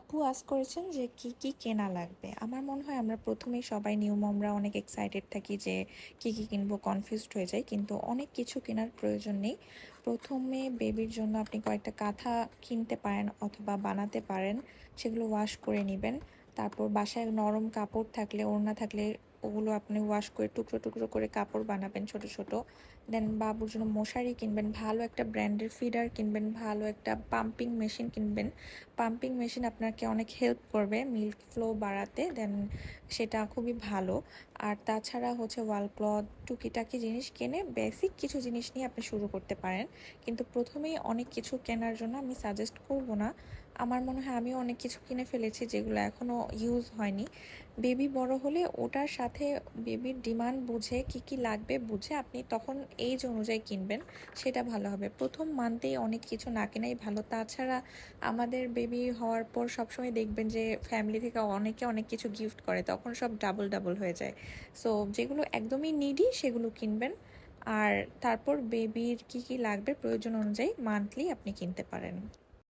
আপু আজ করেছেন যে কি কি কেনা লাগবে? আমার মনে হয় আমরা প্রথমেই সবাই নিউ মমরা অনেক এক্সাইটেড থাকি যে কি কি কিনবো কনফিউজড হয়ে যায় কিন্তু অনেক কিছু কেনার প্রয়োজন নেই। প্রথমে বেবির জন্য আপনি কয়েকটা কাঁথা কিনতে পারেন অথবা বানাতে পারেন। সেগুলো ওয়াশ করে নেবেন। তারপর বাসায় নরম কাপড় থাকলে, ওড়না থাকলে ওগুলো আপনি ওয়াশ করে টুকরো টুকরো করে কাপড় বানাবেন ছোট ছোট। দেন বাবুর জন্য মশারি কিনবেন, ভালো একটা ব্র্যান্ডের ফিডার কিনবেন, ভালো একটা পাম্পিং মেশিন কিনবেন। পাম্পিং মেশিন আপনাকে অনেক হেল্প করবে মিল্ক ফ্লো বাড়াতে দেন সেটা খুবই ভালো। আর তাছাড়া হচ্ছে ওয়াল ক্লথ টুকিটাকি জিনিস কিনে বেসিক কিছু জিনিস নিয়ে আপনি শুরু করতে পারেন। কিন্তু প্রথমেই অনেক কিছু কেনার জন্য আমি সাজেস্ট করব না। আমার মনে হয় আমিও অনেক কিছু কিনে ফেলেছি যেগুলো এখনও ইউজ হয়নি। বেবি বড় হলে ওটার সাথে বেবির ডিমান্ড বুঝে কি কি লাগবে বুঝে আপনি তখন এইজ অনুযায়ী কিনবেন, সেটা ভালো হবে। প্রথম মান্থেই অনেক কিছু না কেনাই ভালো। তাছাড়া আমাদের বেবি হওয়ার পর সবসময় দেখবেন যে ফ্যামিলি থেকে অনেকে অনেক কিছু গিফট করে, তখন সব ডাবল ডাবল হয়ে যায়। সো যেগুলো একদমই নিডি সেগুলো কিনবেন। আর তারপর বেবির কি কি লাগবে প্রয়োজন অনুযায়ী মান্থলি আপনি কিনতে পারেন।